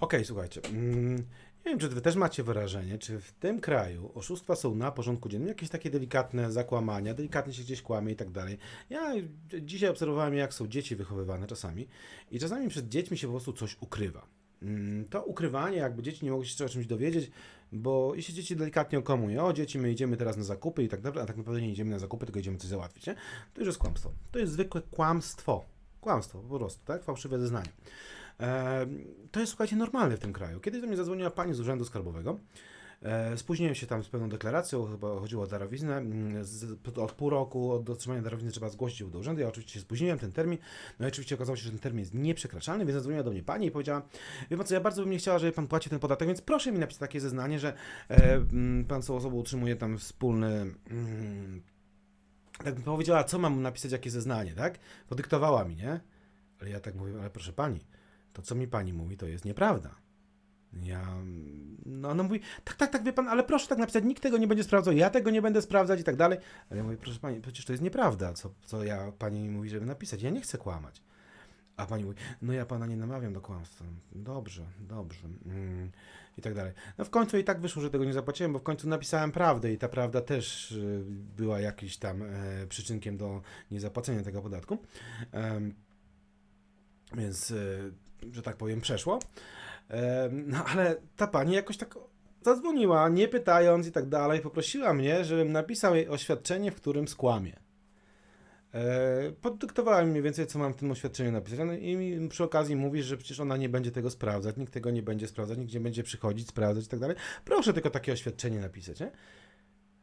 Okej, słuchajcie. Mm, nie wiem, czy wy też macie wrażenie, czy w tym kraju oszustwa są na porządku dziennym, jakieś takie delikatne zakłamania, delikatnie się gdzieś kłamie i tak dalej. Ja dzisiaj obserwowałem, jak są dzieci wychowywane czasami i czasami przed dziećmi się po prostu coś ukrywa. Mm, To ukrywanie, jakby dzieci nie mogły się o czymś dowiedzieć, bo jeśli dzieci delikatnie okłamują, o dzieci, my idziemy teraz na zakupy i tak dalej, a tak naprawdę nie idziemy na zakupy, tylko idziemy coś załatwić, nie? To już jest kłamstwo. To jest zwykłe kłamstwo. Kłamstwo, po prostu, tak? Fałszywe zeznanie. To jest, słuchajcie, normalne w tym kraju. Kiedyś do mnie zadzwoniła pani z Urzędu Skarbowego. E, Spóźniłem się tam z pewną deklaracją, chyba chodziło o darowiznę. Mm, od pół roku od otrzymania darowizny trzeba zgłosić do urzędu. Ja oczywiście się spóźniłem ten termin. No i oczywiście okazało się, że ten termin jest nieprzekraczalny, więc zadzwoniła do mnie pani i powiedziała: Wie pan co, ja bardzo bym nie chciała, żeby pan płacił ten podatek, więc proszę mi napisać takie zeznanie, że e, mm, pan z tą osobą utrzymuje tam wspólny. Mm, tak bym powiedziała, co mam napisać, jakie zeznanie, tak? Podyktowała mi, nie? Ale ja tak mówię, ale proszę pani, to co mi pani mówi, to jest nieprawda. Ja, no ona mówi, tak, tak, tak, wie pan, ale proszę tak napisać, nikt tego nie będzie sprawdzał, ja tego nie będę sprawdzać i tak dalej. Ale ja mówię, proszę pani, przecież to jest nieprawda, co, co ja, pani mi mówi, żeby napisać, ja nie chcę kłamać. A pani mówi, no ja pana nie namawiam do kłamstwa. Dobrze, dobrze. Mm, I tak dalej. No w końcu i tak wyszło, że tego nie zapłaciłem, bo w końcu napisałem prawdę i ta prawda też y, była jakimś tam e, przyczynkiem do niezapłacenia tego podatku. Więc, y, że tak powiem, przeszło. No ale ta pani jakoś tak zadzwoniła, nie pytając i tak dalej, poprosiła mnie, żebym napisał jej oświadczenie, w którym skłamie. E, Podyktowała mi mniej więcej, co mam w tym oświadczeniu napisać. No I przy okazji mówi, że przecież ona nie będzie tego sprawdzać, nikt tego nie będzie sprawdzać, nikt nie będzie przychodzić, sprawdzać i tak dalej. Proszę tylko takie oświadczenie napisać, nie?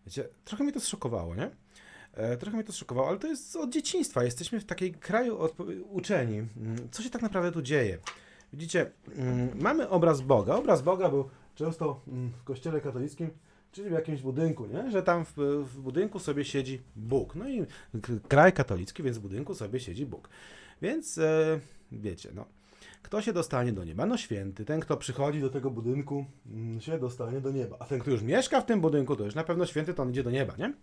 Wiecie, trochę mnie to zszokowało, nie? E, Trochę mnie to zszokowało, ale to jest od dzieciństwa. Jesteśmy w takiej kraju uczeni. Mm, Co się tak naprawdę tu dzieje? Widzicie, mm, mamy obraz Boga. Obraz Boga był często mm, w kościele katolickim, czyli w jakimś budynku, nie? że tam w, w budynku sobie siedzi Bóg. No i kraj katolicki, więc w budynku sobie siedzi Bóg. Więc e, wiecie, no. Kto się dostanie do nieba? No święty. Ten, kto przychodzi do tego budynku, się dostanie do nieba. A ten, kto już mieszka w tym budynku, to już na pewno święty, to on idzie do nieba, nie?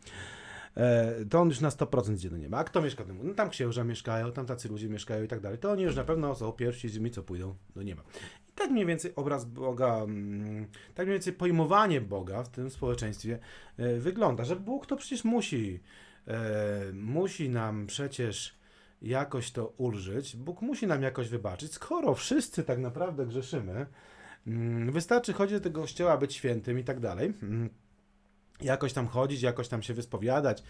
E, to on już na 100% idzie do nieba. A kto mieszka w tym? No tam księża mieszkają, tam tacy ludzie mieszkają i tak dalej. To oni już na pewno są pierwsi z nimi, co pójdą do nieba. I tak mniej więcej obraz Boga, mm, tak mniej więcej pojmowanie Boga w tym społeczeństwie e, wygląda, że Bóg to przecież musi, e, musi nam przecież jakoś to ulżyć, Bóg musi nam jakoś wybaczyć, skoro wszyscy tak naprawdę grzeszymy, mm, wystarczy chodzić do tego kościoła, być świętym i tak dalej, mm, jakoś tam chodzić, jakoś tam się wyspowiadać,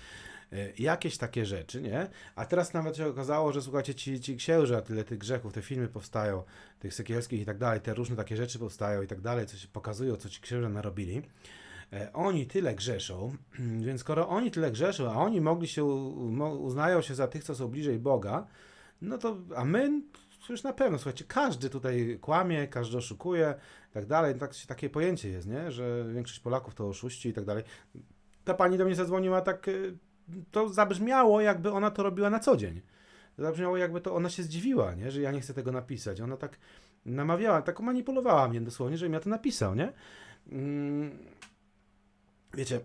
e, jakieś takie rzeczy, nie? A teraz nawet się okazało, że słuchajcie, ci, ci księża, tyle tych grzechów, te filmy powstają, tych sekielskich i tak dalej, te różne takie rzeczy powstają i tak dalej, co się pokazują, co ci księża narobili. E, Oni tyle grzeszą, więc skoro oni tyle grzeszą, a oni mogli się, uznają się za tych, co są bliżej Boga, no to, a my już na pewno, słuchajcie, każdy tutaj kłamie, każdy oszukuje i tak dalej, tak, takie pojęcie jest, nie, że większość Polaków to oszuści i tak dalej. Ta pani do mnie zadzwoniła tak, y, to zabrzmiało jakby ona to robiła na co dzień. Zabrzmiało jakby to ona się zdziwiła, nie, że ja nie chcę tego napisać. Ona tak namawiała, tak manipulowała mnie dosłownie, żebym ja to napisał, nie. Mm, Wiecie,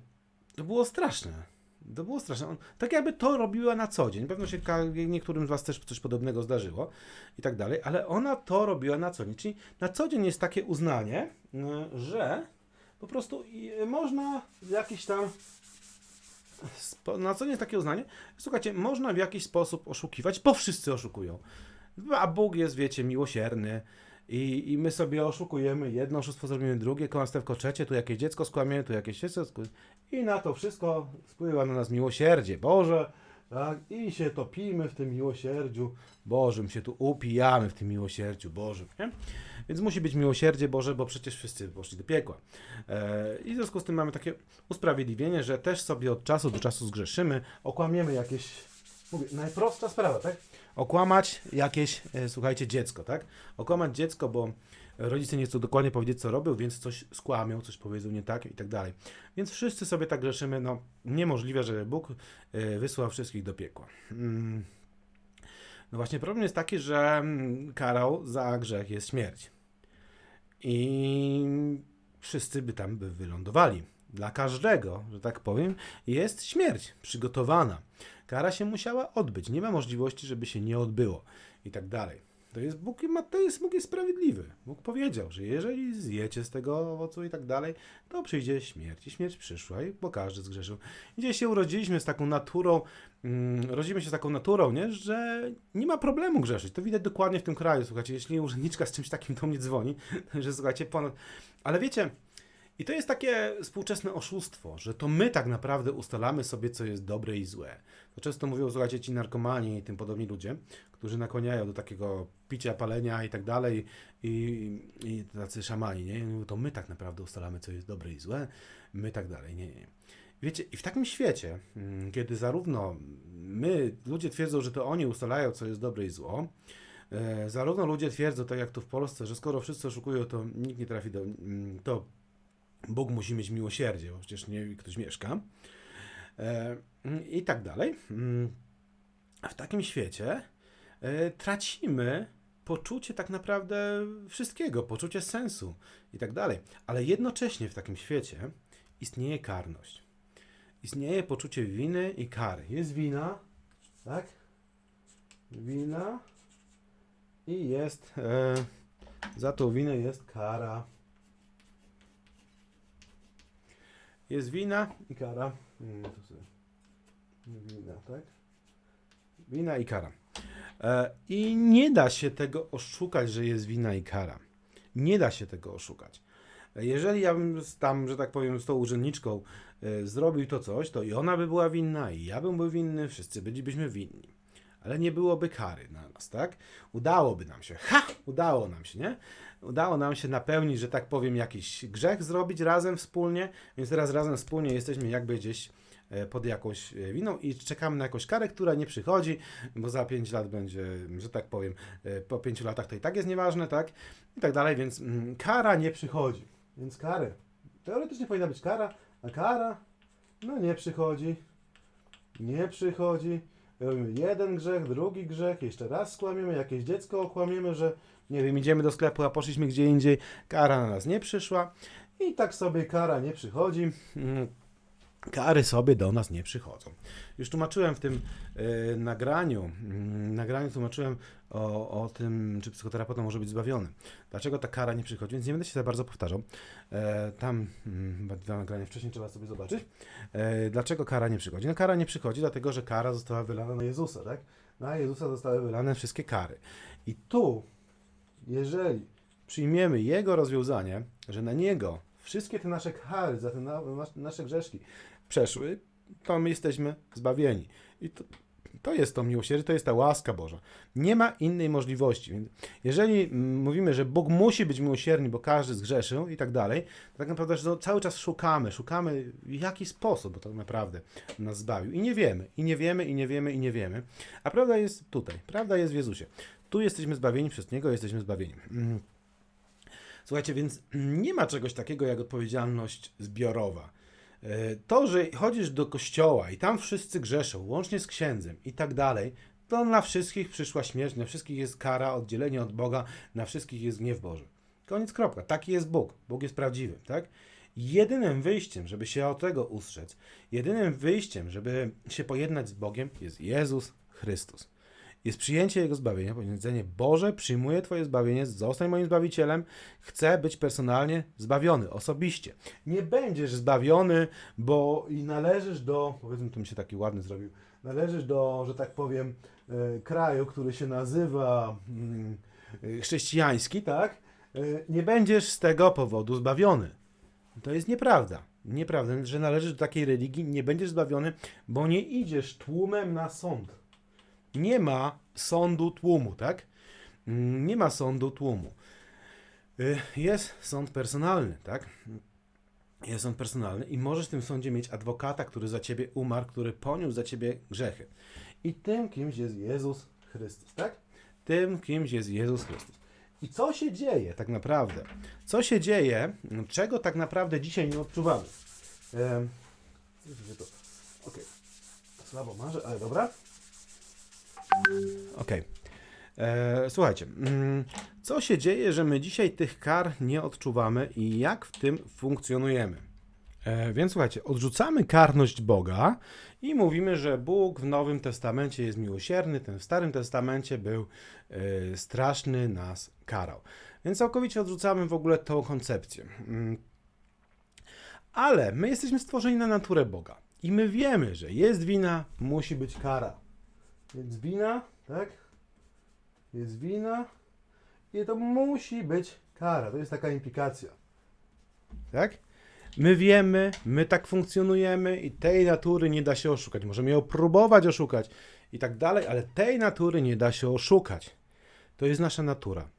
to było straszne. To było straszne. On, tak jakby to robiła na co dzień. Pewno się niektórym z Was też coś podobnego zdarzyło i tak dalej, ale ona to robiła na co dzień. Czyli na co dzień jest takie uznanie, y, że po prostu y, można jakiś tam. Na co dzień jest takie uznanie, słuchajcie, można w jakiś sposób oszukiwać, bo wszyscy oszukują. A Bóg jest, wiecie, miłosierny. I, I my sobie oszukujemy, jedno oszustwo zrobimy drugie, kłamstewko trzecie, tu jakieś dziecko skłamiemy, tu jakieś dziecko skłamiemy. I na to wszystko spływa na nas miłosierdzie Boże, tak? I się topimy w tym miłosierdziu Bożym, się tu upijamy w tym miłosierdziu Bożym, nie? Więc musi być miłosierdzie Boże, bo przecież wszyscy poszli do piekła. E, I w związku z tym mamy takie usprawiedliwienie, że też sobie od czasu do czasu zgrzeszymy, okłamiemy jakieś, mówię, najprostsza sprawa, tak? okłamać jakieś, e, słuchajcie, dziecko, tak? Okłamać dziecko, bo rodzice nie chcą dokładnie powiedzieć, co robił, więc coś skłamią, coś powiedzą nie tak i tak dalej. Więc wszyscy sobie tak grzeszymy, no niemożliwe, żeby Bóg e, wysłał wszystkich do piekła. Mm. No właśnie problem jest taki, że mm, karą za grzech jest śmierć. I wszyscy by tam by wylądowali. Dla każdego, że tak powiem, jest śmierć przygotowana. Kara się musiała odbyć. Nie ma możliwości, żeby się nie odbyło. I tak dalej. To jest Bóg, ma- to jest Bóg jest sprawiedliwy. Bóg powiedział, że jeżeli zjecie z tego owocu i tak dalej, to przyjdzie śmierć. I śmierć przyszła, i bo każdy zgrzeszył. I Gdzieś się urodziliśmy z taką naturą, mm, rodzimy się z taką naturą, nie? że nie ma problemu grzeszyć. To widać dokładnie w tym kraju. Słuchajcie, jeśli urzędniczka z czymś takim do mnie dzwoni, że słuchajcie, ponad. Ale wiecie, i to jest takie współczesne oszustwo, że to my tak naprawdę ustalamy sobie, co jest dobre i złe. To często mówią, słuchajcie, ci narkomani i tym podobni ludzie, którzy nakłaniają do takiego picia, palenia i tak dalej, i, i tacy szamani, nie? I mówią, to my tak naprawdę ustalamy, co jest dobre i złe, my tak dalej, nie, nie. Wiecie, i w takim świecie, mm, kiedy zarówno my, ludzie twierdzą, że to oni ustalają, co jest dobre i zło, e, zarówno ludzie twierdzą, tak jak tu w Polsce, że skoro wszyscy oszukują, to nikt nie trafi do, mm, to Bóg musi mieć miłosierdzie, bo przecież nie ktoś mieszka. E, I tak dalej. Mm, w takim świecie e, tracimy poczucie tak naprawdę wszystkiego, poczucie sensu i tak dalej. Ale jednocześnie w takim świecie istnieje karność. Istnieje poczucie winy i kary. Jest wina, tak? Wina i jest e, za tą winę jest kara. Jest wina i kara. Mm, to sobie. Wina, tak? Wina i kara. E, I nie da się tego oszukać, że jest wina i kara. Nie da się tego oszukać. E, Jeżeli ja bym tam, że tak powiem, z tą urzędniczką e, zrobił to coś, to i ona by była winna, i ja bym był winny, wszyscy bylibyśmy winni. Ale nie byłoby kary na nas, tak? Udałoby nam się. Ha! Udało nam się, nie? Udało nam się napełnić, że tak powiem, jakiś grzech zrobić razem wspólnie, więc teraz razem wspólnie jesteśmy jakby gdzieś e, pod jakąś e, winą i czekamy na jakąś karę, która nie przychodzi, bo za 5 lat będzie, że tak powiem, e, po 5 latach to i tak jest nieważne, tak? I tak dalej, więc mm, kara nie przychodzi. Więc kary. Teoretycznie powinna być kara, a kara no nie przychodzi. Nie przychodzi. Robimy jeden grzech, drugi grzech, jeszcze raz skłamiemy, jakieś dziecko okłamiemy, że nie wiem, idziemy do sklepu, a poszliśmy gdzie indziej, kara na nas nie przyszła i tak sobie kara nie przychodzi. Mm, Kary sobie do nas nie przychodzą. Już tłumaczyłem w tym e, nagraniu, mm, nagraniu tłumaczyłem o, o tym, czy psychoterapeuta może być zbawiony. Dlaczego ta kara nie przychodzi, więc nie będę się za bardzo powtarzał. E, tam chyba dwa nagrania wcześniej trzeba sobie zobaczyć. E, dlaczego kara nie przychodzi? No kara nie przychodzi, dlatego że kara została wylana na Jezusa, tak? Na Jezusa zostały wylane wszystkie kary. I tu, jeżeli przyjmiemy Jego rozwiązanie, że na Niego wszystkie te nasze kary za te na, nas- nasze grzeszki przeszły, to my jesteśmy zbawieni. I to, to jest to miłosierdzie, to jest ta łaska Boża. Nie ma innej możliwości. Więc jeżeli mówimy, że Bóg musi być miłosierny, bo każdy zgrzeszył i tak dalej, to tak naprawdę że cały czas szukamy, szukamy w jaki sposób, bo tak naprawdę nas zbawił. I nie wiemy, i nie wiemy, i nie wiemy, i nie wiemy. A prawda jest tutaj, prawda jest w Jezusie. Tu jesteśmy zbawieni, przez Niego jesteśmy zbawieni. Mm. Słuchajcie, więc nie ma czegoś takiego jak odpowiedzialność zbiorowa. E, To, że chodzisz do kościoła i tam wszyscy grzeszą, łącznie z księdzem i tak dalej, to na wszystkich przyszła śmierć, na wszystkich jest kara, oddzielenie od Boga, na wszystkich jest gniew Boży. Koniec, kropka. Taki jest Bóg. Bóg jest prawdziwy, tak? Jedynym wyjściem, żeby się od tego ustrzec, jedynym wyjściem, żeby się pojednać z Bogiem, jest Jezus Chrystus. Jest przyjęcie Jego zbawienia, powiedzenie Boże, przyjmuję Twoje zbawienie, zostań moim Zbawicielem, chcę być personalnie zbawiony, osobiście. Nie będziesz zbawiony, bo i należysz do, powiedzmy, to mi się taki ładny zrobił, należysz do, że tak powiem, e, kraju, który się nazywa mm, e, chrześcijański, tak? E, nie będziesz z tego powodu zbawiony. To jest nieprawda. Nieprawda, że należysz do takiej religii, nie będziesz zbawiony, bo nie idziesz tłumem na sąd. Nie ma sądu tłumu, tak? Mm, Nie ma sądu tłumu. Y, Jest sąd personalny, tak? Jest sąd personalny i możesz w tym sądzie mieć adwokata, który za ciebie umarł, który poniósł za ciebie grzechy. I tym kimś jest Jezus Chrystus, tak? Tym kimś jest Jezus Chrystus. I co się dzieje tak naprawdę? Co się dzieje, czego tak naprawdę dzisiaj nie odczuwamy? To? Okej. Słabo marzę, ale dobra. Okej. E, Słuchajcie, mm, co się dzieje, że my dzisiaj tych kar nie odczuwamy i jak w tym funkcjonujemy? E, więc słuchajcie, odrzucamy karność Boga i mówimy, że Bóg w Nowym Testamencie jest miłosierny, ten w Starym Testamencie był e, straszny, nas karał. Więc całkowicie odrzucamy w ogóle tą koncepcję. Mm. Ale my jesteśmy stworzeni na naturę Boga i my wiemy, że jest wina, musi być kara. Jest wina, tak? Jest wina i to musi być kara. To jest taka implikacja. Tak? My wiemy, my tak funkcjonujemy i tej natury nie da się oszukać. Możemy ją próbować oszukać i tak dalej, ale tej natury nie da się oszukać. To jest nasza natura.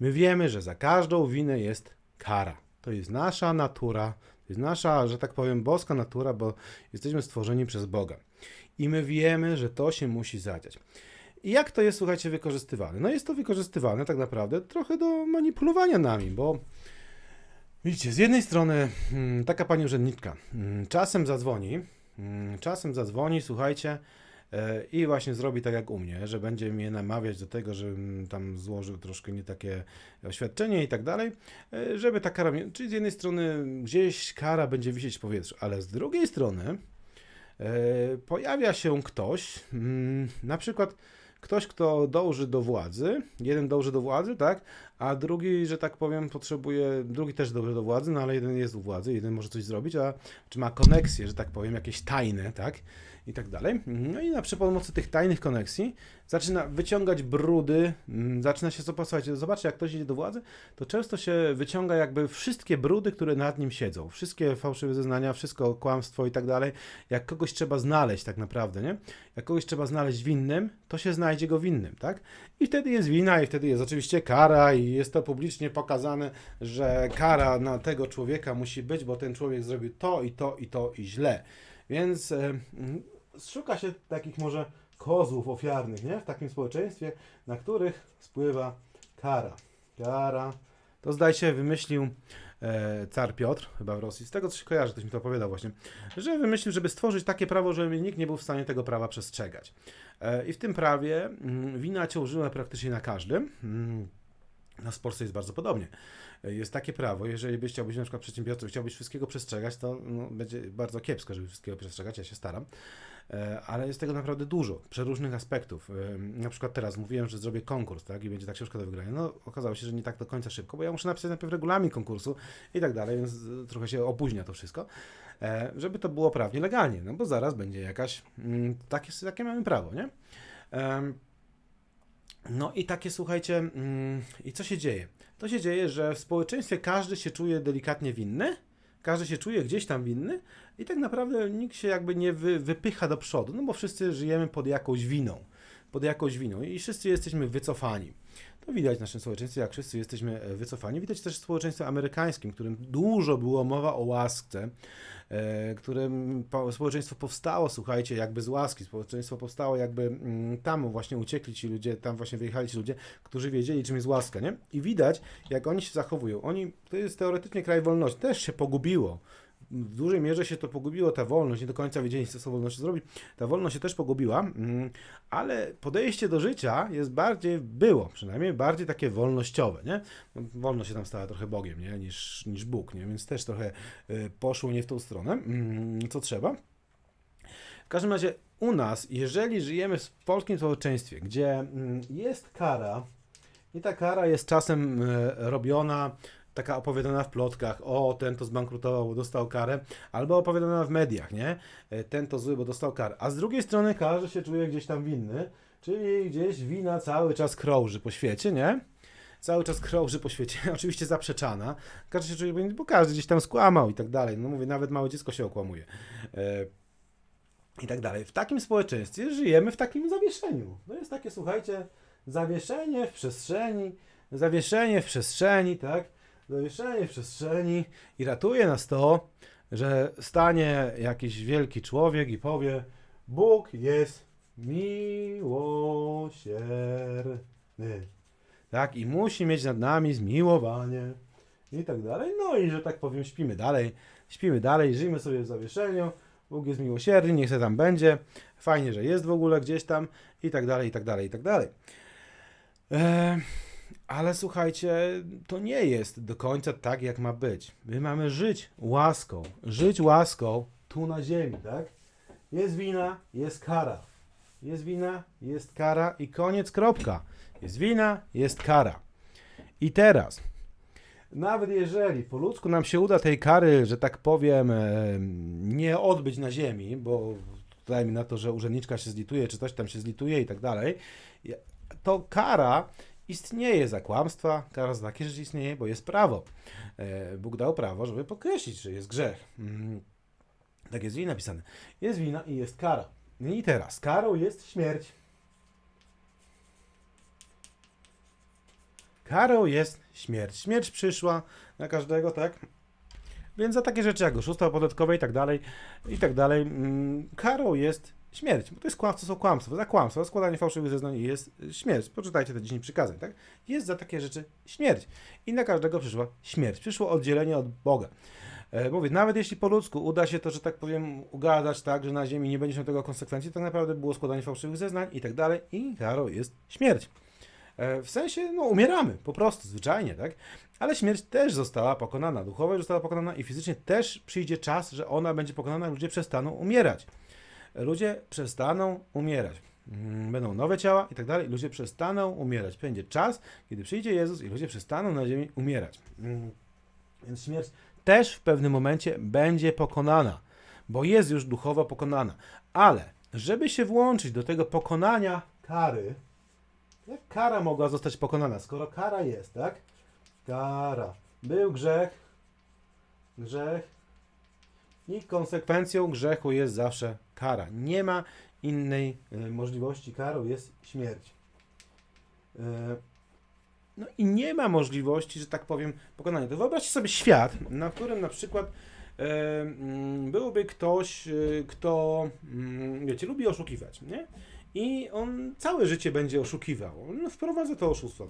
My wiemy, że za każdą winę jest kara. To jest nasza natura, to jest nasza, że tak powiem, boska natura, bo jesteśmy stworzeni przez Boga. I my wiemy, że to się musi zadziać. I jak to jest, słuchajcie, wykorzystywane? No jest to wykorzystywane tak naprawdę trochę do manipulowania nami, bo Widzicie, z jednej strony mm, taka pani urzędniczka mm, czasem zadzwoni, mm, czasem zadzwoni, słuchajcie, e, i właśnie zrobi tak jak u mnie, że będzie mnie namawiać do tego, żebym tam złożył troszkę nie takie oświadczenie i tak dalej, e, żeby ta kara, czyli z jednej strony gdzieś kara będzie wisieć w powietrzu, ale z drugiej strony pojawia się ktoś, mm, na przykład ktoś, kto dąży do władzy, jeden dąży do władzy, tak, a drugi, że tak powiem, potrzebuje, drugi też dąży do władzy, no ale jeden jest u władzy, jeden może coś zrobić, a czy ma koneksje, że tak powiem, jakieś tajne, tak, i tak dalej. No i na przy pomocy tych tajnych koneksji zaczyna wyciągać brudy, mm, zaczyna się zapasować. Zobaczcie, jak ktoś idzie do władzy, to często się wyciąga jakby wszystkie brudy, które nad nim siedzą. Wszystkie fałszywe zeznania, wszystko kłamstwo i tak dalej. Jak kogoś trzeba znaleźć tak naprawdę, nie? Jak kogoś trzeba znaleźć winnym, to się znajdzie go winnym, tak? I wtedy jest wina i wtedy jest oczywiście kara i jest to publicznie pokazane, że kara na tego człowieka musi być, bo ten człowiek zrobił to i to i to i źle. Więc e, mm, szuka się takich może kozłów ofiarnych, nie? W takim społeczeństwie, na których spływa kara. Kara. To zdaje się wymyślił e, car Piotr, chyba w Rosji. Z tego co się kojarzy, ktoś mi to opowiadał właśnie, że wymyślił, żeby stworzyć takie prawo, żeby nikt nie był w stanie tego prawa przestrzegać. E, I w tym prawie mm, wina ciążyła praktycznie na każdym. Mm, Na w Polsce jest bardzo podobnie. Jest takie prawo, jeżeli byś chciał być na przykład przedsiębiorcą, chciałbyś wszystkiego przestrzegać, to no, będzie bardzo kiepsko, żeby wszystkiego przestrzegać, ja się staram. E, Ale jest tego naprawdę dużo, przeróżnych aspektów. E, Na przykład teraz mówiłem, że zrobię konkurs, tak, i będzie ta książka do wygrania. No, okazało się, że nie tak do końca szybko, bo ja muszę napisać najpierw regulamin konkursu i tak dalej, więc e, trochę się opóźnia to wszystko, żeby to było prawnie legalnie, no bo zaraz będzie jakaś, mm, takie, takie mamy prawo, nie? No i takie, słuchajcie, mm, i co się dzieje? To się dzieje, że w społeczeństwie każdy się czuje delikatnie winny, każdy się czuje gdzieś tam winny i tak naprawdę nikt się jakby nie wy, wypycha do przodu, no bo wszyscy żyjemy pod jakąś winą, pod jakąś winą i wszyscy jesteśmy wycofani. To widać w naszym społeczeństwie, jak wszyscy jesteśmy e, wycofani. Widać też w społeczeństwie amerykańskim, w którym dużo było mowa o łasce, e, którym po- społeczeństwo powstało, słuchajcie, jakby z łaski. Społeczeństwo powstało jakby mm, tam właśnie uciekli ci ludzie, tam właśnie wyjechali ci ludzie, którzy wiedzieli, czym jest łaska, nie? I widać, jak oni się zachowują. Oni, to jest teoretycznie kraj wolności, też się pogubiło. W dużej mierze się to pogubiło, ta wolność, nie do końca wiedzieli, co z tą wolnością zrobić. Ta wolność się też pogubiła, mm, ale podejście do życia jest bardziej, było przynajmniej, bardziej takie wolnościowe, nie? No, Wolność się tam stała trochę Bogiem, nie? Niż, niż Bóg, nie? Więc też trochę y, poszło nie w tą stronę, mm, co trzeba. W każdym razie u nas, jeżeli żyjemy w polskim społeczeństwie, gdzie mm, jest kara i ta kara jest czasem e, robiona, taka opowiadana w plotkach, o ten to zbankrutował, bo dostał karę, albo opowiadana w mediach, nie? E, Ten to zły, bo dostał karę. A z drugiej strony każdy się czuje gdzieś tam winny, czyli gdzieś wina cały czas krąży po świecie, nie? Cały czas krąży po świecie, oczywiście zaprzeczana. Każdy się czuje winny, bo każdy gdzieś tam skłamał i tak dalej. No mówię, nawet małe dziecko się okłamuje. E, i tak dalej. W takim społeczeństwie żyjemy w takim zawieszeniu. To jest takie, słuchajcie, zawieszenie w przestrzeni, zawieszenie w przestrzeni, tak? Zawieszenie w przestrzeni i ratuje nas to, że stanie jakiś wielki człowiek i powie: Bóg jest miłosierny. Tak? I musi mieć nad nami zmiłowanie. I tak dalej. No i że tak powiem, śpimy dalej. Śpimy dalej, żyjmy sobie w zawieszeniu. Bóg jest miłosierny, niech se tam będzie. Fajnie, że jest w ogóle gdzieś tam i tak dalej, i tak dalej, i tak dalej. Eee, Ale słuchajcie, to nie jest do końca tak, jak ma być. My mamy żyć łaską, żyć łaską tu na ziemi, tak? Jest wina, jest kara. Jest wina, jest kara i koniec, kropka. Jest wina, jest kara. I teraz, nawet jeżeli po ludzku nam się uda tej kary, że tak powiem, em, nie odbyć na ziemi, bo dajmy na to, że urzędniczka się zlituje, czy coś tam się zlituje i tak dalej, to kara istnieje za kłamstwa, kara za takie rzeczy istnieje, bo jest prawo. E, Bóg dał prawo, żeby podkreślić, że jest grzech. Mm, Tak jest w Biblii napisane. Jest wina i jest kara. I teraz, karą jest śmierć. Karą jest śmierć. Śmierć przyszła na każdego, tak? Więc za takie rzeczy jak oszustwa podatkowe i tak dalej, i tak dalej, mm, karą jest śmierć. Bo to jest kłamstwo, są kłamstwa. Za kłamstwo, za składanie fałszywych zeznań jest śmierć. Poczytajcie te 10 przykazań, tak? Jest za takie rzeczy śmierć. I na każdego przyszła śmierć. Przyszło oddzielenie od Boga. E, mówię, nawet jeśli po ludzku uda się to, że tak powiem, ugadać tak, że na ziemi nie będzie miał tego konsekwencji, tak naprawdę było składanie fałszywych zeznań i tak dalej i karą jest śmierć. E, W sensie, no umieramy, po prostu, zwyczajnie, tak? Ale śmierć też została pokonana, duchowo została pokonana i fizycznie też przyjdzie czas, że ona będzie pokonana, ludzie przestaną umierać. Ludzie przestaną umierać. Mm, Będą nowe ciała i tak dalej, ludzie przestaną umierać. Będzie czas, kiedy przyjdzie Jezus i ludzie przestaną na ziemi umierać. Mm, Więc śmierć też w pewnym momencie będzie pokonana, bo jest już duchowo pokonana. Ale żeby się włączyć do tego pokonania kary, jak kara mogła zostać pokonana? Skoro kara jest, tak? Kara. Był grzech, grzech i konsekwencją grzechu jest zawsze kara. Nie ma innej e, możliwości. Karą jest śmierć. E, no i nie ma możliwości, że tak powiem, pokonania. To wyobraźcie sobie świat, na którym na przykład e, mm, byłby ktoś, kto, mm, wiecie, lubi oszukiwać, nie? I on całe życie będzie oszukiwał. On wprowadza to oszustwo.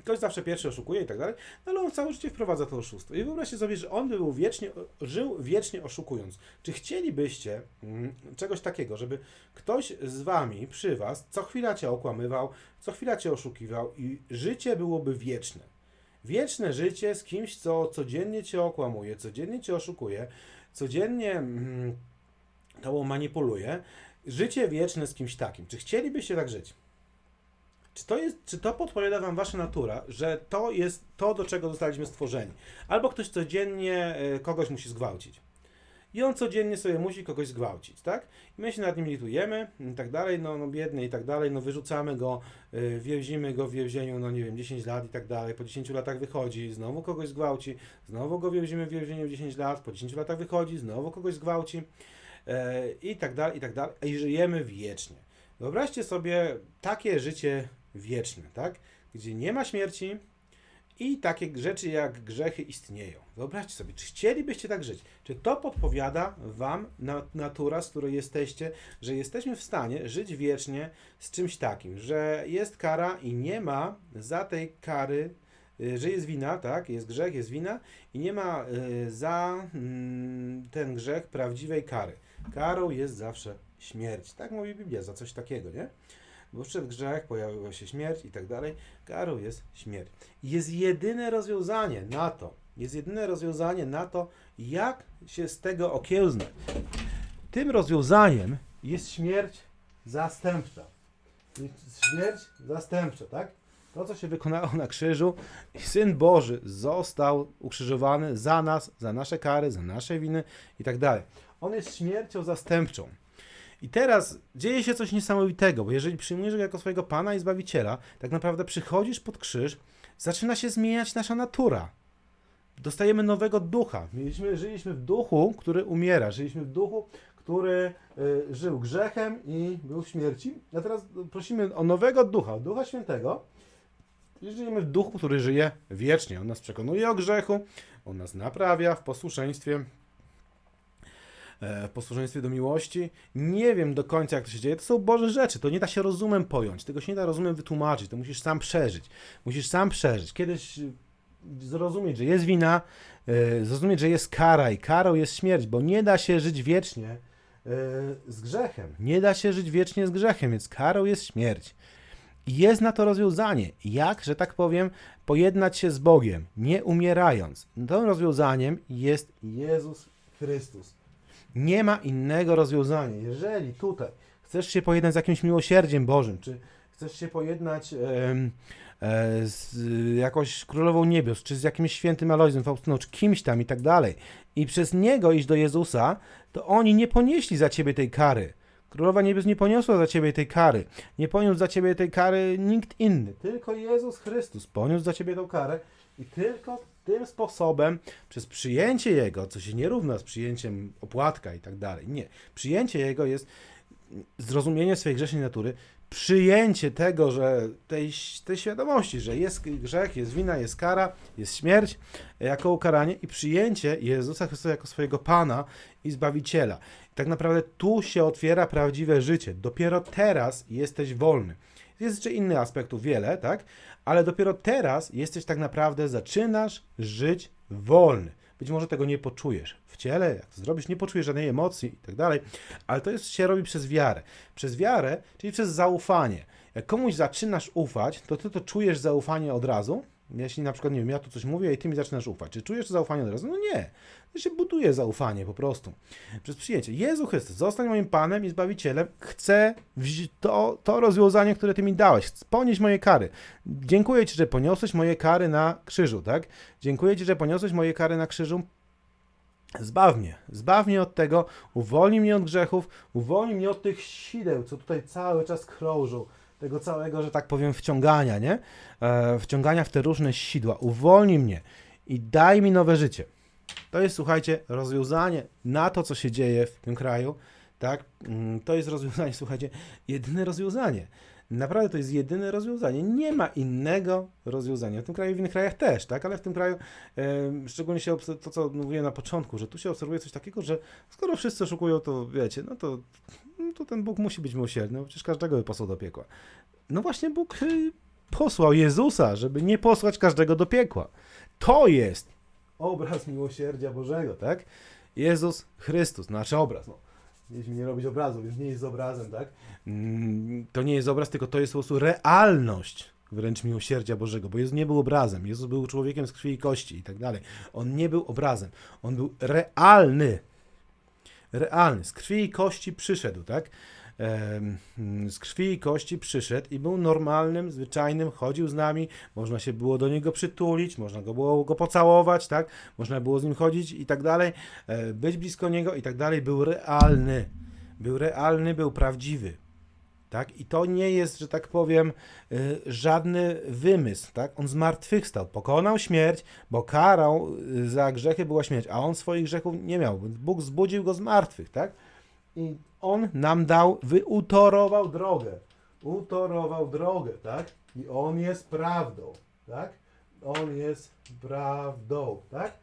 Ktoś zawsze pierwszy oszukuje i tak dalej, no ale on całe życie wprowadza to oszustwo. I wyobraźcie sobie, że on by był wiecznie, żył wiecznie oszukując. Czy chcielibyście mm, czegoś takiego, żeby ktoś z wami przy was co chwila cię okłamywał, co chwila cię oszukiwał i życie byłoby wieczne? Wieczne życie z kimś, co codziennie cię okłamuje, codziennie cię oszukuje, codziennie mm, tobą manipuluje. Życie wieczne z kimś takim. Czy chcielibyście tak żyć? Czy to, jest, czy to podpowiada Wam Wasza natura, że to jest to, do czego zostaliśmy stworzeni? Albo ktoś codziennie e, kogoś musi zgwałcić. I on codziennie sobie musi kogoś zgwałcić, tak? I my się nad nim litujemy i tak dalej, no, no biedny i tak dalej, no wyrzucamy go, y, więzimy go w więzieniu, no nie wiem, 10 lat i tak dalej, po 10 latach wychodzi, znowu kogoś zgwałci, znowu go więzimy w więzieniu 10 lat, po 10 latach wychodzi, znowu kogoś zgwałci e, i tak dalej, i tak dalej, i żyjemy wiecznie. Wyobraźcie sobie takie życie wieczne, tak? Gdzie nie ma śmierci i takie rzeczy jak grzechy istnieją. Wyobraźcie sobie, czy chcielibyście tak żyć? Czy to podpowiada Wam na, natura, z której jesteście, że jesteśmy w stanie żyć wiecznie z czymś takim, że jest kara i nie ma za tej kary, y, że jest wina, tak? Jest grzech, jest wina i nie ma y, za mm, ten grzech prawdziwej kary. Karą jest zawsze śmierć. Tak mówi Biblia, za coś takiego, nie? Bo wszedł grzech, pojawiła się śmierć i tak dalej. Karą jest śmierć. Jest jedyne rozwiązanie na to, jest jedyne rozwiązanie na to, jak się z tego okiełznać. Tym rozwiązaniem jest śmierć zastępcza. Śmierć zastępcza, tak? To, co się wykonało na krzyżu, Syn Boży został ukrzyżowany za nas, za nasze kary, za nasze winy i tak dalej. On jest śmiercią zastępczą. I teraz dzieje się coś niesamowitego, bo jeżeli przyjmujesz go jako swojego Pana i Zbawiciela, tak naprawdę przychodzisz pod krzyż, zaczyna się zmieniać nasza natura. Dostajemy nowego ducha. Mieliśmy, żyliśmy w duchu, który umiera. Żyliśmy w duchu, który y, żył grzechem i był w śmierci. A teraz prosimy o nowego ducha, o Ducha Świętego. I żyjemy w duchu, który żyje wiecznie. On nas przekonuje o grzechu, on nas naprawia w posłuszeństwie w posłuszeństwie do miłości. Nie wiem do końca, jak to się dzieje. To są Boże rzeczy. To nie da się rozumem pojąć. Tego się nie da rozumem wytłumaczyć. To musisz sam przeżyć. Musisz sam przeżyć. Kiedyś y, zrozumieć, że jest wina, y, zrozumieć, że jest kara i karą jest śmierć, bo nie da się żyć wiecznie z grzechem. Nie da się żyć wiecznie z grzechem, więc karą jest śmierć. jest na to rozwiązanie. Jak, że tak powiem, pojednać się z Bogiem, nie umierając. Tym rozwiązaniem jest Jezus Chrystus. Nie ma innego rozwiązania. Jeżeli tutaj chcesz się pojednać z jakimś miłosierdziem Bożym, czy chcesz się pojednać em, e, z jakąś królową niebios, czy z jakimś świętym Alojzem, Faustyną, czy kimś tam i tak dalej, i przez niego iść do Jezusa, to oni nie ponieśli za ciebie tej kary. Królowa Niebios nie poniosła za ciebie tej kary. Nie poniósł za ciebie tej kary nikt inny. Tylko Jezus Chrystus poniósł za ciebie tą karę i tylko tym sposobem, przez przyjęcie Jego, co się nie równa z przyjęciem opłatka i tak dalej. Nie. Przyjęcie Jego jest zrozumienie swojej grzesznej natury, przyjęcie tego, że tej, tej świadomości, że jest grzech, jest wina, jest kara, jest śmierć jako ukaranie i przyjęcie Jezusa Chrystusa jako swojego Pana i Zbawiciela. I tak naprawdę tu się otwiera prawdziwe życie. Dopiero teraz jesteś wolny. Jest jeszcze innych aspektów wiele, tak? Ale dopiero teraz jesteś tak naprawdę, zaczynasz żyć wolny. Być może tego nie poczujesz w ciele, jak to zrobisz, nie poczujesz żadnej emocji i tak dalej, ale to jest, się robi przez wiarę. Przez wiarę, czyli przez zaufanie. Jak komuś zaczynasz ufać, to ty to czujesz zaufanie od razu. Jeśli na przykład, nie wiem, ja tu coś mówię i ty mi zaczynasz ufać. Czy czujesz zaufanie od razu? No nie. Się buduje zaufanie po prostu. Przez przyjęcie. Jezu Chrystus, zostań moim Panem i Zbawicielem. Chcę to, to rozwiązanie, które Ty mi dałeś. Ponieść moje kary. Dziękuję Ci, że poniosłeś moje kary na krzyżu, tak? Dziękuję Ci, że poniosłeś moje kary na krzyżu. Zbaw mnie, zbaw mnie od tego, uwolnij mnie od grzechów, uwolnij mnie od tych sideł, co tutaj cały czas krążą, tego całego, że tak powiem, wciągania, nie? E, wciągania w te różne sidła. Uwolnij mnie i daj mi nowe życie. To jest, słuchajcie, rozwiązanie na to, co się dzieje w tym kraju, tak? Mm, To jest rozwiązanie, słuchajcie, jedyne rozwiązanie. Naprawdę to jest jedyne rozwiązanie. Nie ma innego rozwiązania. W tym kraju, w innych krajach też, tak? Ale w tym kraju, szczególnie się to, co mówiłem na początku, że tu się obserwuje coś takiego, że skoro wszyscy oszukują, to wiecie, no to, no to ten Bóg musi być miłosierny, bo przecież każdego by posłał do piekła. No właśnie Bóg y, posłał Jezusa, żeby nie posłać każdego do piekła. To jest obraz miłosierdzia Bożego, tak? Jezus Chrystus, znaczy obraz, no. Mieliśmy nie robić obrazu, więc nie jest obrazem, tak? Mm, To nie jest obraz, tylko to jest po prostu realność wręcz miłosierdzia Bożego, bo Jezus nie był obrazem, Jezus był człowiekiem z krwi i kości i tak dalej. On nie był obrazem, on był realny. Realny, z krwi i kości przyszedł, tak? Em, Z krwi i kości przyszedł i był normalnym, zwyczajnym, chodził z nami, można się było do niego przytulić, można go było go pocałować, tak? Można było z nim chodzić i tak dalej, e, być blisko niego i tak dalej. Był realny. Był realny, był prawdziwy. Tak? I to nie jest, że tak powiem, y, żadny wymysł. Tak? On zmartwychwstał, pokonał śmierć, bo karą y, za grzechy była śmierć, a on swoich grzechów nie miał. Bóg zbudził go z martwych. Tak? I on nam dał, wyutorował drogę. Utorował drogę, tak? I on jest prawdą, tak? On jest prawdą, tak?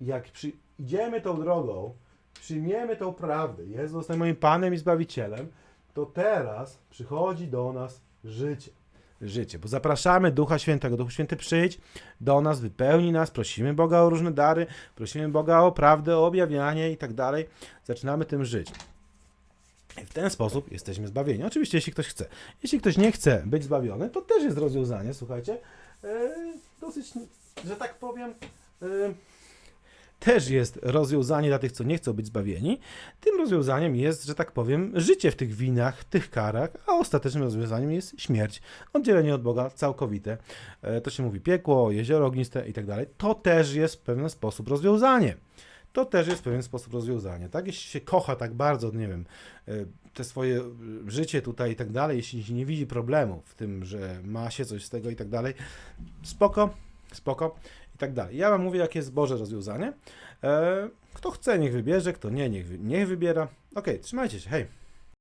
I jak przy, idziemy tą drogą, przyjmiemy tą prawdę, Jezus jest moim Panem i Zbawicielem, to teraz przychodzi do nas życie. Życie, bo zapraszamy Ducha Świętego. Duch Święty przyjdź do nas, wypełni nas, prosimy Boga o różne dary, prosimy Boga o prawdę, o objawianie i tak dalej. Zaczynamy tym żyć. W ten sposób jesteśmy zbawieni. Oczywiście, jeśli ktoś chce. Jeśli ktoś nie chce być zbawiony, to też jest rozwiązanie, słuchajcie. E, dosyć, że tak powiem, e, też jest rozwiązanie dla tych, co nie chcą być zbawieni. Tym rozwiązaniem jest, że tak powiem, życie w tych winach, tych karach, a ostatecznym rozwiązaniem jest śmierć. Oddzielenie od Boga całkowite. E, To się mówi piekło, jezioro ogniste i tak dalej. To też jest w pewien sposób rozwiązanie. To też jest pewien sposób rozwiązanie. Tak, jeśli się kocha tak bardzo, nie wiem, e, te swoje e, życie tutaj i tak dalej, jeśli nie widzi problemu w tym, że ma się coś z tego i tak dalej, spoko, spoko i tak dalej. Ja wam mówię, jakie jest Boże rozwiązanie. E, Kto chce, niech wybierze, kto nie, niech, niech wybiera. Okej, trzymajcie się, hej.